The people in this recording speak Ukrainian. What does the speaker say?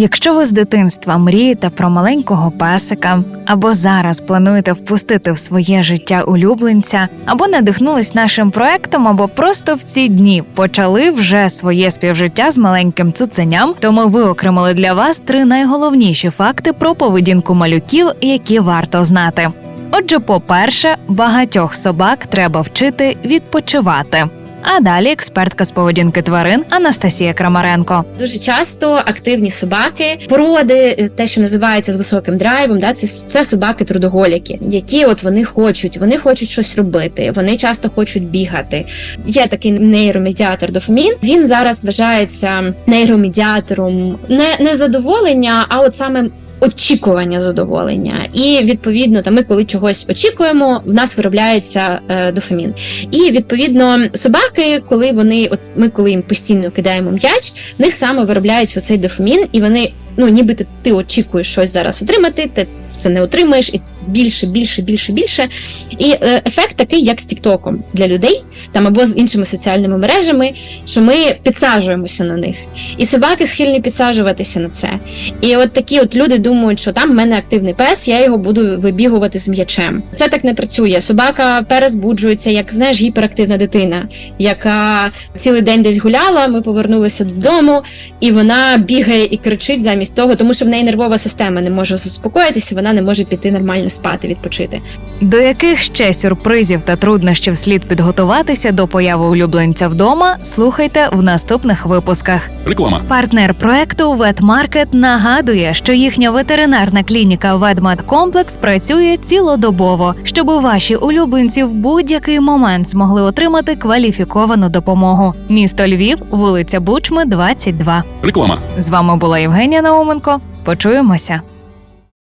Якщо ви з дитинства мрієте про маленького песика, або зараз плануєте впустити в своє життя улюбленця, або надихнулись нашим проектом, або просто в ці дні почали вже своє співжиття з маленьким цуценям, то ми виокремили для вас три найголовніші факти про поведінку малюків, які варто знати. Отже, по-перше, багатьох собак треба вчити відпочивати. А далі експертка з поведінки тварин Анастасія Крамаренко. Дуже часто активні собаки, породи, е, те, що називається з високим драйвом, да, це, це собаки трудоголіки, які от вони хочуть, вони хочуть щось робити, вони часто хочуть бігати. Є такий нейромедіатор дофамін. Він зараз вважається нейромедіатором не, не задоволення, а от саме. Очікування задоволення, і відповідно, там ми, коли чогось очікуємо, в нас виробляється е, дофамін. І відповідно собаки, коли вони, от ми коли їм постійно кидаємо м'яч, в них саме виробляється оцей дофамін, і вони, ну ніби ти, ти очікуєш щось зараз отримати, ти це не отримаєш, і більше, більше, більше, більше. І е, ефект такий, як з Тіктоком для людей, там або з іншими соціальними мережами, що ми підсаджуємося на них. І собаки схильні підсаджуватися на це. І от такі от люди думають, що там в мене активний пес, я його буду вибігувати з м'ячем. Це так не працює. Собака перезбуджується, як знаєш, гіперактивна дитина, яка цілий день десь гуляла. Ми повернулися додому, і вона бігає і кричить замість того, тому що в неї нервова система не може заспокоїтися, вона не може піти нормально спати, відпочити. До яких ще сюрпризів та труднощів слід підготуватися до появи улюбленця вдома? Слухайте в наступних випусках. Реклама. Партнер проекту Ветмаркет нагадує, що їхня ветеринарна клініка Ведмедкомплекс працює цілодобово, щоб ваші улюбленці в будь-який момент змогли отримати кваліфіковану допомогу. Місто Львів, вулиця Бучми, 22. Реклама. З вами була Євгенія Науменко. Почуємося.